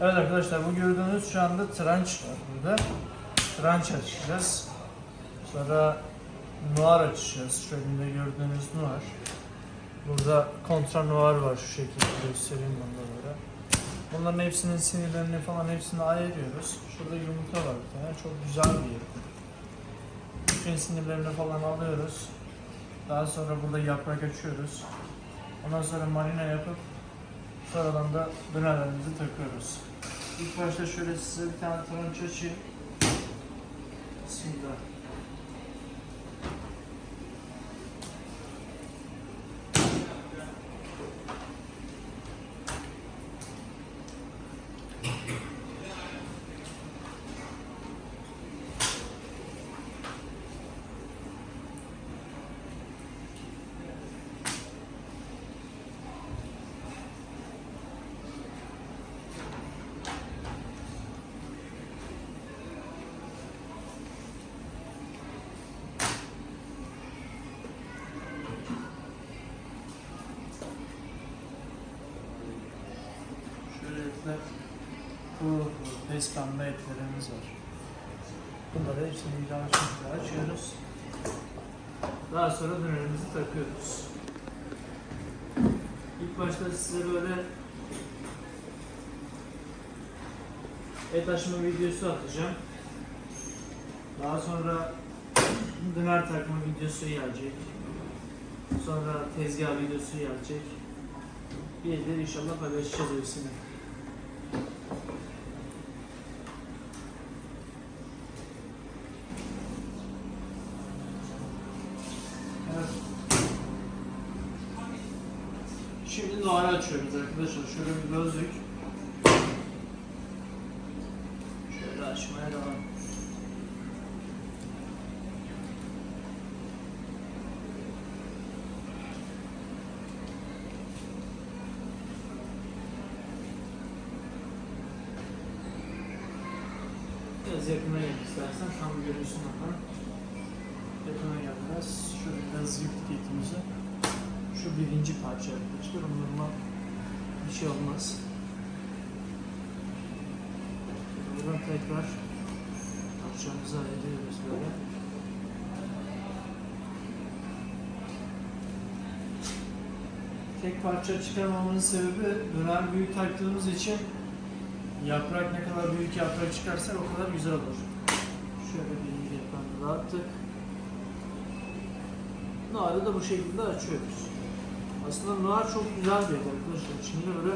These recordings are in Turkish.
Evet arkadaşlar bu gördüğünüz şu anda tranç var burada. Tranç açacağız. Sonra noir açacağız. Şu gördüğünüz noir. Burada kontra noir var şu şekilde göstereyim bunları. Bunların hepsinin sinirlerini falan hepsini ayırıyoruz. Şurada yumurta var bir tane. Çok güzel bir yer. Bütün sinirlerini falan alıyoruz. Daha sonra burada yaprak açıyoruz. Ondan sonra marine yapıp sonradan da dönerlerimizi takıyoruz. İlk başta şöyle size bir tane tranç açayım. Bismillah. Şöyle etler, pembe etlerimiz var. Bunları hepsini daha şekilde açıyoruz. Daha sonra dönerimizi takıyoruz. İlk başta size böyle et açma videosu atacağım. Daha sonra döner takma videosu gelecek. Sonra tezgah videosu gelecek. Bir de inşallah paylaşacağız hepsini. Evet. Noir açıyoruz arkadaşlar. Şöyle bir gözlük. Şöyle açmaya devam. Biraz yakına gel istersen tam görürsün bakalım. Yakına gel. Şöyle biraz yıktık etimizi. Şu birinci parça arkadaşlar. Onlarla bir şey olmaz. Buradan tekrar parçamızı ayırıyoruz böyle. Tek parça çıkarmamın sebebi döner büyük taktığımız için yaprak ne kadar büyük yaprak çıkarsa o kadar güzel olur. Şöyle birinci yaprağını dağıttık. Narı da bu şekilde açıyoruz. Aslında nar çok güzel bir et arkadaşlar. İçinde böyle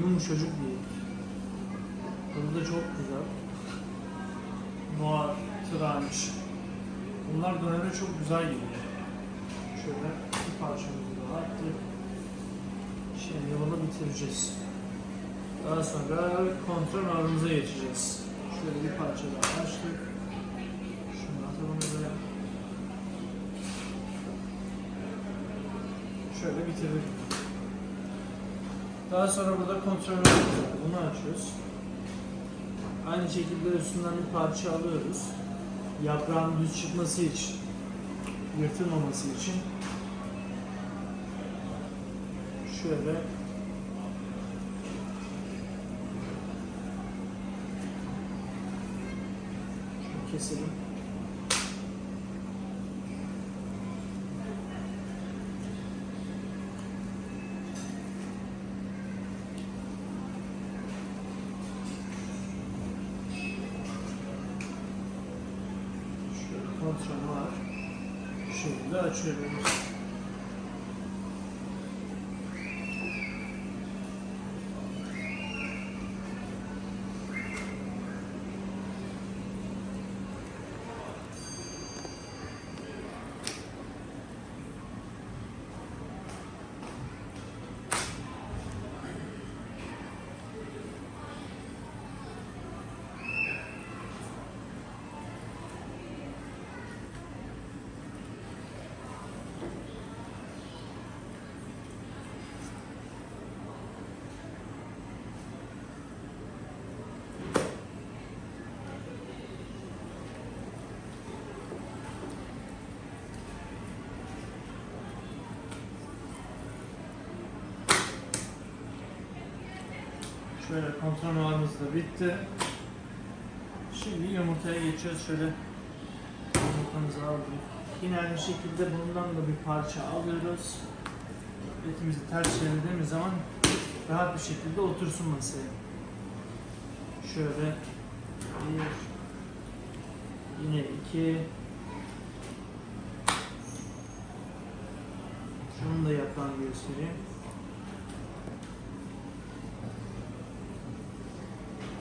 yumuşacık bir et. Tadı da çok güzel. Noir, tranç. Bunlar döneme çok güzel geliyor. Şöyle bir parçamızı daha attık. Şimdi bunu bitireceğiz. Daha sonra kontrol narımıza geçeceğiz. Şöyle bir parça daha açtık. Şöyle bitirdik. Daha sonra burada kontrol. Bunu açıyoruz. Aynı şekilde üstünden bir parça alıyoruz. Yaprağın düz çıkması için, yırtılmaması için şöyle keselim. Kontrol var. Bu açıyoruz. Şöyle kontrol da bitti. Şimdi yumurtaya geçiyoruz. Şöyle yumurtamızı aldık. Yine aynı şekilde bundan da bir parça alıyoruz. Etimizi ters çevirdiğimiz zaman rahat bir şekilde otursun masaya. Şöyle bir, yine iki, şunu da yapan göstereyim.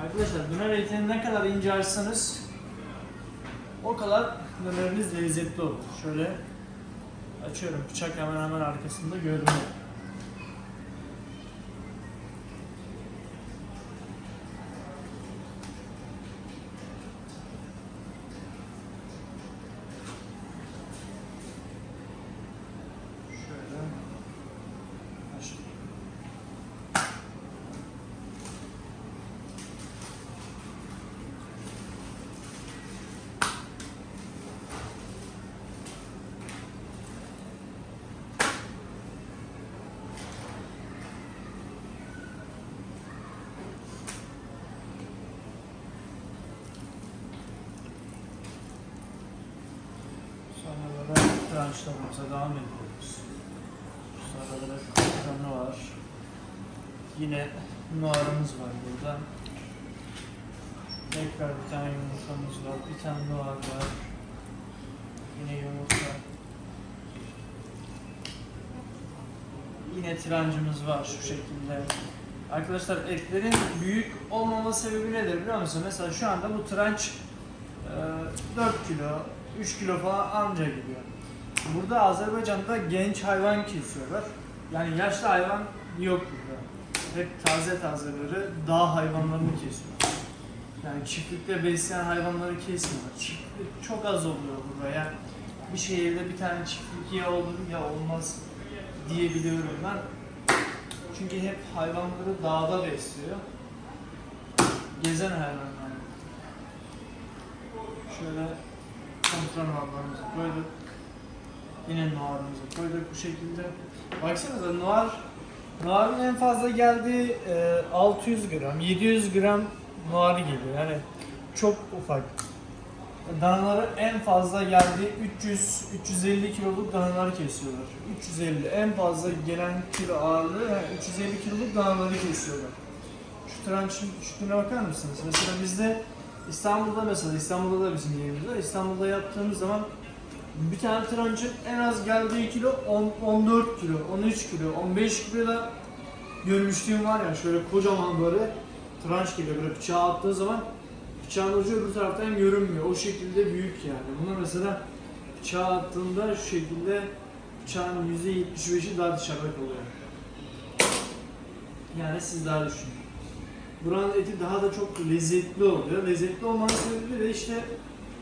Arkadaşlar döner etini ne kadar ince o kadar döneriniz lezzetli olur. Şöyle açıyorum. Bıçak hemen hemen arkasında görünüyor. Şöyle açtım. Sonra böyle trançlarımıza devam ediyoruz. Böyle kanı var. Yine nuaramız var burada. Tekrar bir tane yumurtamız var. Bir tane nuar var. Yine yumurta. Yine trancımız var şu şekilde. Arkadaşlar etlerin büyük olmama sebebi nedir biliyor musun? Mesela şu anda bu tranç e, 4 kilo, 3 kilo falan anca gidiyor. Burada Azerbaycan'da genç hayvan kesiyorlar. Yani yaşlı hayvan yok burada. Hep taze tazeleri dağ hayvanlarını kesiyorlar. Yani çiftlikte besleyen hayvanları kesmiyorlar. Çiftlik çok az oluyor burada. Yani bir şehirde bir tane çiftlik ya olur ya olmaz diyebiliyorum ben. Çünkü hep hayvanları dağda besliyor. Gezen hayvanlar. Şöyle kontrol mallarımızı koyduk. Yine noir'ımızı koyduk bu şekilde. Baksanıza noir, noir'ın en fazla geldiği e, 600 gram, 700 gram noir geliyor. Yani çok ufak. Danaları en fazla geldiği 300-350 kiloluk danaları kesiyorlar. 350 en fazla gelen kilo ağırlığı yani 350 kiloluk danaları kesiyorlar. Şu trançın küçüklüğüne bakar mısınız? Mesela bizde İstanbul'da mesela İstanbul'da da bizim yerimiz var. İstanbul'da yaptığımız zaman bir tane trançın en az geldiği kilo 10, 14 kilo, 13 kilo, 15 kilo da görmüşlüğüm var ya şöyle kocaman böyle tranç geliyor böyle bıçağı attığı zaman bıçağın ucu öbür taraftan görünmüyor. O şekilde büyük yani. Buna mesela bıçağı attığında şu şekilde bıçağın %75'i daha dışarıda kalıyor. Yani siz daha düşünün. Buranın eti daha da çok lezzetli oluyor. Lezzetli olmanın sebebi de işte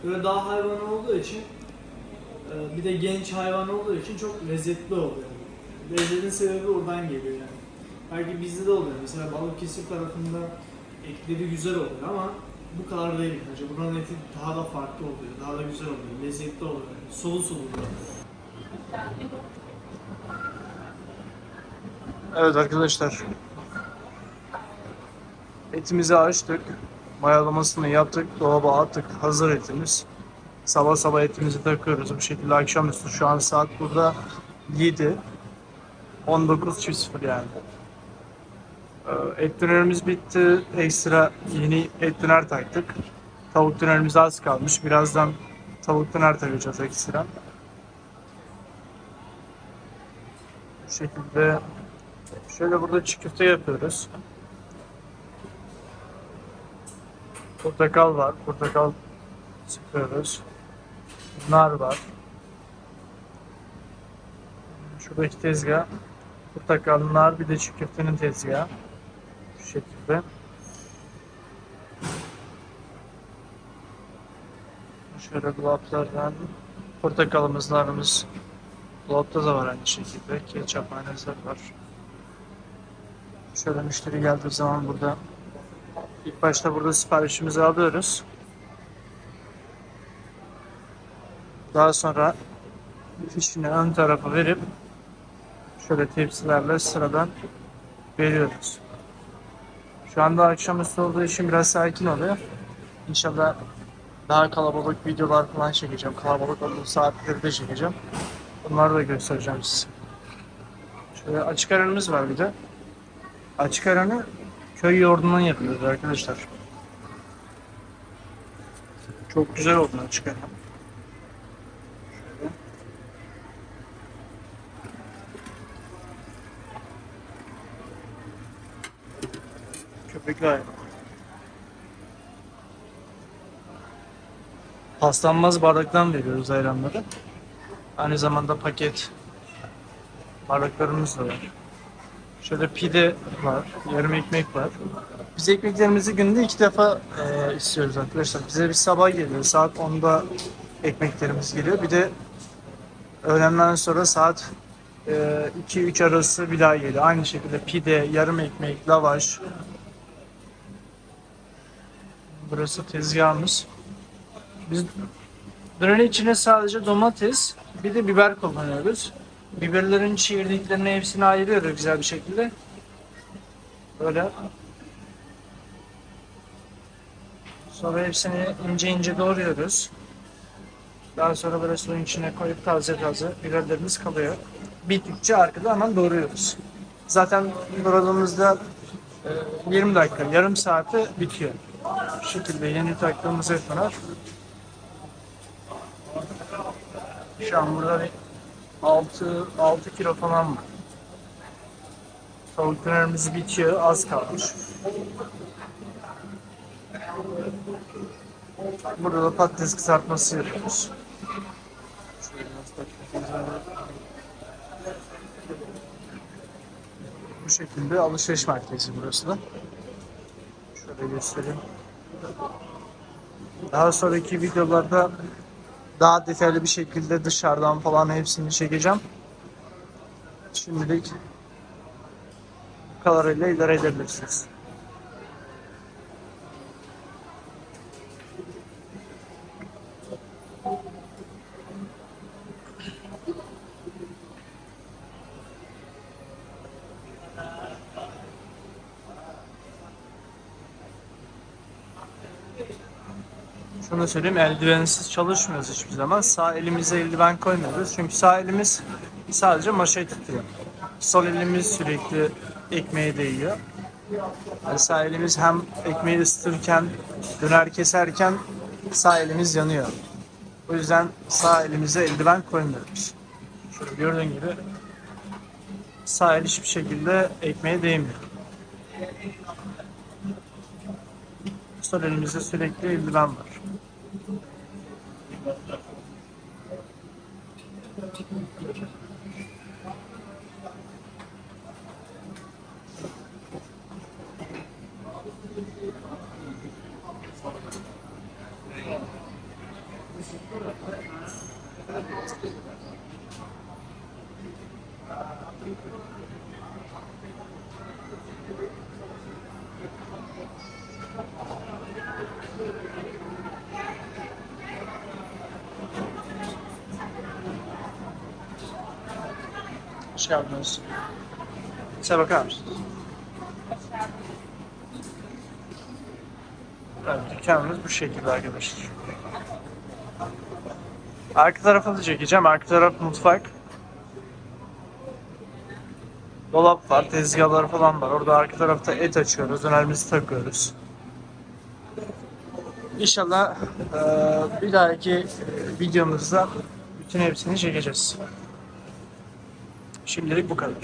böyle dağ hayvanı olduğu için e, bir de genç hayvan olduğu için çok lezzetli oluyor. Lezzetin sebebi oradan geliyor yani. Belki bizde de oluyor. Mesela Balıkesir tarafında etleri güzel oluyor ama bu kadar değil bence. Buranın eti daha da farklı oluyor. Daha da güzel oluyor. Lezzetli oluyor. Solu solu oluyor. Evet arkadaşlar. Etimizi açtık. Mayalamasını yaptık. Dolaba attık. Hazır etimiz. Sabah sabah etimizi takıyoruz. Bu şekilde akşamüstü şu an saat burada 7. 19.00 yani. Ee, Et dönerimiz bitti. Ekstra yeni et döner taktık. Tavuk dönerimiz az kalmış. Birazdan tavuk döner takacağız ekstra. Bu şekilde şöyle burada çiğ köfte yapıyoruz. Portakal var. Portakal sıkıyoruz. Nar var. Şuradaki tezgah. Portakal, nar bir de çiğ köftenin tezgahı. Şu şekilde. Şöyle dolaplardan portakalımız, narımız dolapta da var aynı şekilde. Ketçap, mayonezler var. Şöyle müşteri geldiği zaman burada ilk başta burada siparişimizi alıyoruz. Daha sonra fişini ön tarafa verip şöyle tepsilerle sıradan veriyoruz. Şu anda akşamüstü olduğu için biraz sakin oluyor. İnşallah daha kalabalık videolar falan çekeceğim. Kalabalık olduğu saatleri de çekeceğim. Bunları da göstereceğim size. Şöyle açık aranımız var bir de. Açık aranı köy yoğurdundan yapıyoruz arkadaşlar. Çok güzel oldu açık aran. Köpekli ayran. Paslanmaz bardaktan veriyoruz ayranları. Aynı zamanda paket bardaklarımız da var. Şöyle pide var, yarım ekmek var. Biz ekmeklerimizi günde iki defa e, istiyoruz arkadaşlar. Bize bir sabah geliyor, saat 10'da ekmeklerimiz geliyor. Bir de öğlenden sonra saat e, 2-3 arası bir daha geliyor. Aynı şekilde pide, yarım ekmek, lavaş. Burası tezgahımız. Biz dönerin içine sadece domates, bir de biber kullanıyoruz. Biberlerin çekirdeklerini hepsini ayırıyoruz güzel bir şekilde. Böyle. Sonra hepsini ince ince doğruyoruz. Daha sonra böyle suyun içine koyup taze taze biberlerimiz kalıyor. Bittikçe arkada hemen doğruyoruz. Zaten doğradığımızda e, 20 dakika, yarım saate bitiyor. Şekilde yeni taktığımız etmeler. Şu an burada bir 6, 6 kilo falan var. Tavuk dönerimiz bitiyor, az kalmış. Burada da patates kızartması yapıyoruz. Bu şekilde alışveriş merkezi burası da. Şöyle göstereyim. Daha sonraki videolarda daha detaylı bir şekilde dışarıdan falan hepsini çekeceğim. Şimdilik bu kadarıyla idare edebilirsiniz. Şunu söyleyeyim eldivensiz çalışmıyoruz hiçbir zaman. Sağ elimize eldiven koymuyoruz. Çünkü sağ elimiz sadece maşayı tutuyor. Sol elimiz sürekli ekmeğe değiyor. Yani sağ elimiz hem ekmeği ısıtırken, döner keserken sağ elimiz yanıyor. O yüzden sağ elimize eldiven koymuyoruz. Şöyle gördüğün gibi sağ el hiçbir şekilde ekmeğe değmiyor. Sol elimizde sürekli eldiven var. Hoş geldiniz. Size bakar mısınız? Evet, dükkanımız bu şekilde arkadaşlar. Arka tarafı da çekeceğim. Arka taraf mutfak. Dolap var, tezgahlar falan var. Orada arka tarafta et açıyoruz, dönerimizi takıyoruz. İnşallah eee, bir dahaki videomuzda bütün hepsini çekeceğiz. Şimdilik bu kadar.